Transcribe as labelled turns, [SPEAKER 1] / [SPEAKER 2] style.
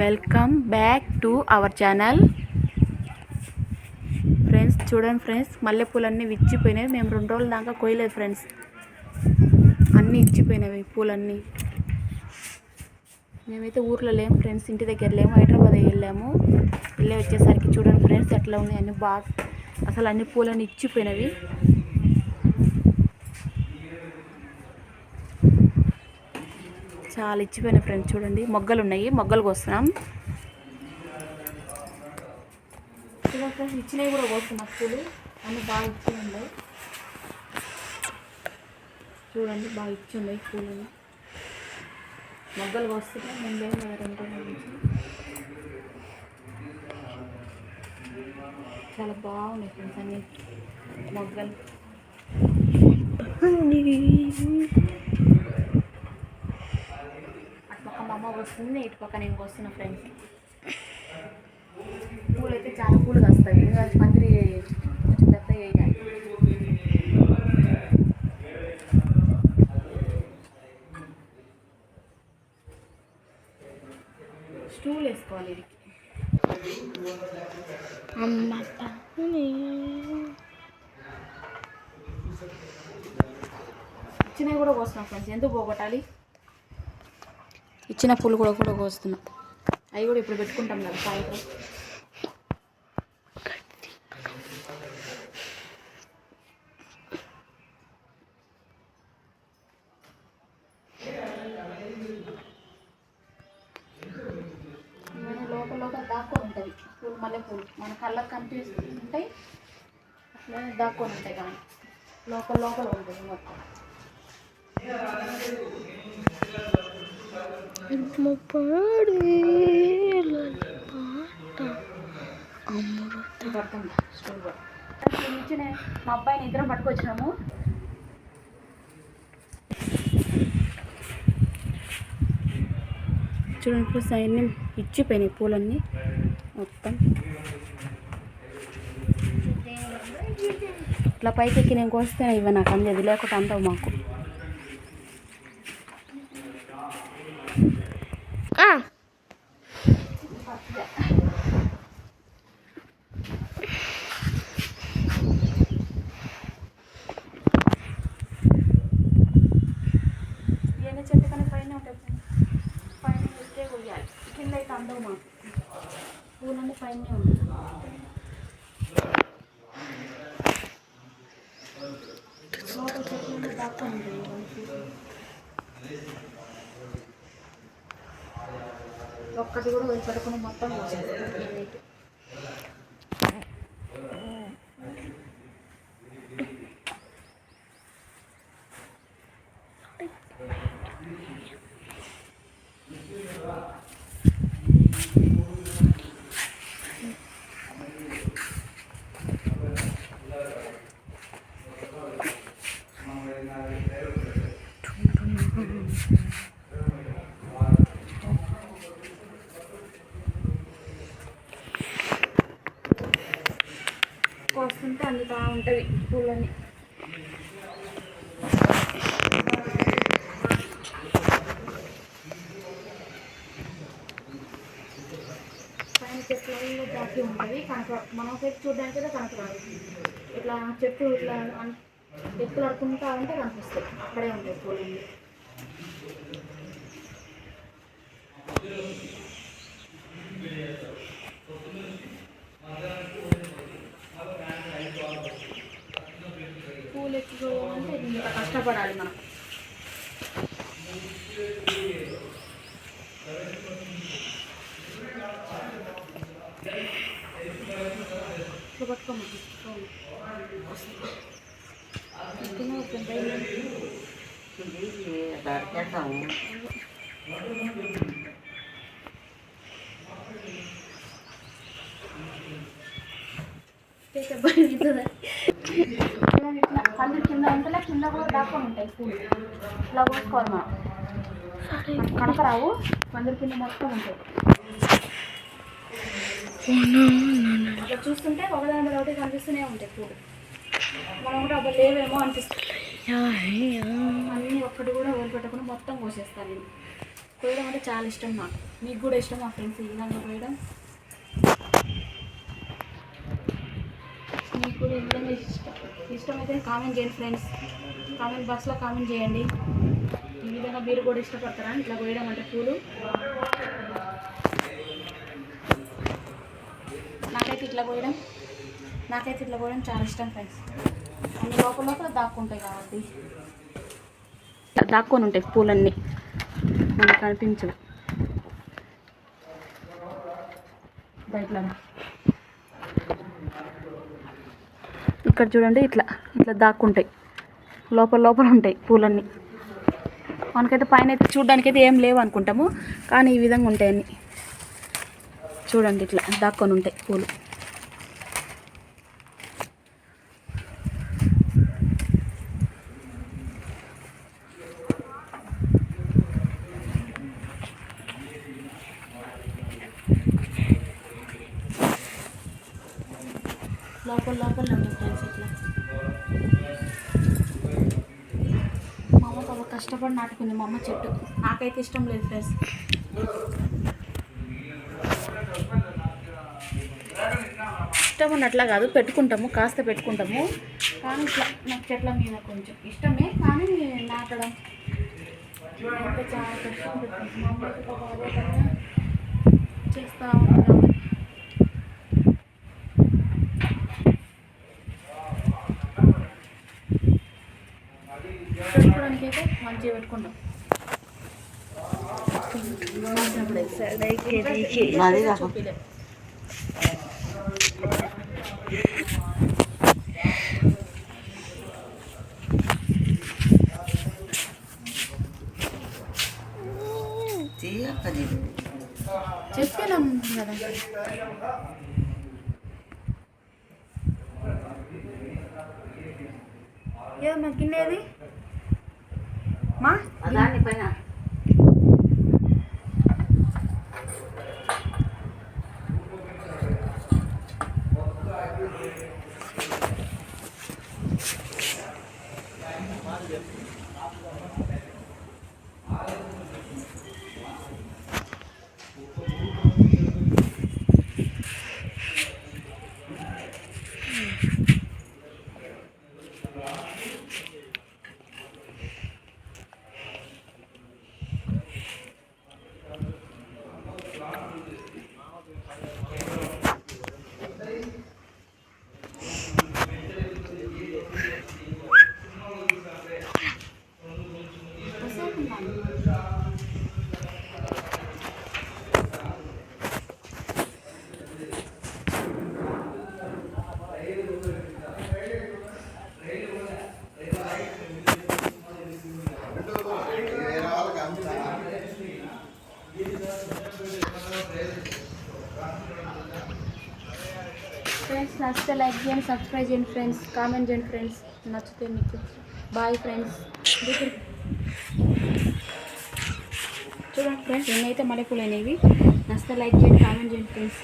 [SPEAKER 1] Welcome back to our channel friends చూడండి friends మల్లెపూలన్నీ విచ్చిపోయినాయి. మేము రెండు రోజుల దాకా కోయలేదు ఫ్రెండ్స్ అన్నీ ఇచ్చిపోయినవి పూలన్నీ. మేమైతే ఊర్లో లేము ఫ్రెండ్స్ ఇంటి దగ్గర లేము హైదరాబాద్ వెళ్ళాము. వెళ్ళి వచ్చేసరికి చూడండి ఫ్రెండ్స్ ఎట్లా ఉన్నాయి అన్నీ బాగా అసలు అన్ని పూలన్నీ ఇచ్చిపోయినవి. చాలా ఇచ్చిపోయిన ఫ్రెండ్స్ చూడండి. మొగ్గలు ఉన్నాయి మొగ్గలు కోస్తున్నాం. ఫ్రెండ్స్ ఇచ్చినవి కూడా కోస్తున్నాం పూలు. అన్ని బాగా ఇచ్చి ఉన్నాయి. చూడండి బాగా ఇచ్చి ఉన్నాయి పూలు. మొగ్గలు కోస్తున్నాయి ముందేం కదా రెండు చాలా బాగున్నాయి ఫ్రెండ్స్ అన్ని మొగ్గలు అటు పక్క అమ్మ వస్తుంది. ఇటు పక్క నేను వస్తున్నా ఫ్రెండ్స్ పూలు అయితే చాలా పూలు కాస్తాయి. ఎందుకంటే పందిరి కొంచెం పెద్ద వేయాలి స్టూల్ వేసుకోవాలి ఇది ఇచ్చినవి కూడా కోస్తున్నాం ఫ్రెండ్స్ ఎందుకు పోగొట్టాలి? చిన్న పూలు కూడా కూడా కోస్తున్నా. అవి కూడా ఇప్పుడు పెట్టుకుంటాం కదా సాయంత్రం. లోపల లోపల దాక్కొని ఉంటుంది. పూలు మల్లెపూలు. మన కళ్ళకు కనిపిస్తుంటాయి అట్లనే దాక్కుని ఉంటాయి కానీ లోపల లోపల ఉంటుంది మొత్తం. మా అబ్బాయిని ఇద్దరం పట్టుకొచ్చినాము చూడండి ఇప్పుడు సైన్యం ఇచ్చిపోయినాయి పూలన్నీ. మొత్తం. ఇట్లా పైకి ఎక్కి నేను కోస్తే ఇవ్వ నాకు అందేది. లేకుంటే అందవు మాకు. ఇవన్నీ చెట్టు కానీ పైన ఉంటాయి పైన ఎక్కే కొయ్యాలి కింద అయితే అందవు మాకు పూలన్నీ పైన ఉంటాయి లోపల చెట్లు దాక్కొని ఉంటాయి ఇవన్నీ. ఒక్కటి కూడా వదిలిపెట్టకుండా మొత్తం ఉంటే కోస్తుంటే అందుతా ఉంటవి పూలన్నీ. పైన చెట్లలో దాకి ఉంటుంది కనుక మనం చెట్టు చూడడానికి అయితే కనపరాదు ఇట్లా చెట్టు ఇట్లా అన్- ఎత్తులు అడుకుంటా ఉంటే కనిపిస్తుంది అక్కడే ఉంటాయి పూలన్నీ. ఎత్తుకోవాలంటే ఇంత కష్టపడాలి మనం ఇట్లా పట్టుకోమని ఎత్తున ఒక ధైర్యం. ఇట్లా పందిరి కింద ఉంటే కింద కూడా దాక్కొని ఉంటాయి పూలు ఇట్లా కోసుకోవాలి మనం మనకు కనపరావు పందిరి కింద మొత్తం ఉంటాయి అట్లా చూస్తుంటే ఒకదాని మీద ఒకటి కనిపిస్తూనే ఉంటాయి పూలు మనం కూడా అబ్బా లేవేమో అనిపిస్తుంది అన్నీ ఒక్కటి కూడా వదిలిపెట్టకుండా మొత్తం కోసేస్తాను. నేను కోయడం అంటే చాలా ఇష్టం నాకు. మీకు కూడా ఇష్టం మా ఫ్రెండ్స్ ఈ విధంగా కోయడం. మీకు కూడా ఎందుకంటే ఇష్టం. ఇష్టమైతే కామెంట్ చేయండి ఫ్రెండ్స్ కామెంట్ బాక్స్లో కామెంట్ చేయండి. ఈ విధంగా మీరు కూడా ఇష్టపడతారా? ఇట్లా కోయడం అంటే పూలు నాకైతే ఇట్లా కోయడం నాకైతే ఇట్లా కోయడం చాలా ఇష్టం ఫ్రెండ్స్ అన్ని లోపల లోపల దాక్కుంటాయి కాబట్టి. దాక్కొని ఉంటాయి పూలన్నీ. మనకు కనిపించవు బయట ఇక్కడ చూడండి ఇట్లా ఇట్లా దాక్కుంటాయి. లోపల లోపల ఉంటాయి పూలన్నీ. మనకైతే పైన అయితే చూడడానికి అయితే ఏం లేవు అనుకుంటాము కానీ ఈ విధంగా ఉంటాయి అన్ని చూడండి ఇట్లా దాక్కొని ఉంటాయి పూలు. లోపల లోపల ఉంటాయి ఫ్రెండ్స్ ఇట్లా. మా అమ్మ పాప కష్టపడి నాటుకుంది మా అమ్మ చెట్టు. నాకైతే ఇష్టం లేదు ఫ్రెండ్స్ ఇష్టం ఉన్నట్లా కాదు పెట్టుకుంటాము కాస్త పెట్టుకుంటాము. కానీ ఇట్లా నాకు చెట్ల మీద కొంచెం ఇష్టమే కానీ నాటడం. చాలా కష్టం చేస్తూ ఉంటాము పెట్టుకోవడానికి అయితే మంచిగా పెట్టుకుంటాం చెప్పినాం కదా ఏదో? మా గిన్నెది మా ఫ్రెండ్స్ నచ్చితే లైక్ చేయండి సబ్స్క్రైబ్ చేయండి ఫ్రెండ్స్ కామెంట్ చేయండి ఫ్రెండ్స్. నచ్చితే మీకు బాయ్ ఫ్రెండ్స్. చూడండి ఫ్రెండ్స్ ఎన్నైతే మల్లెపూలు అనేవి నచ్చితే లైక్ చేయండి కామెంట్ చేయండి ఫ్రెండ్స్.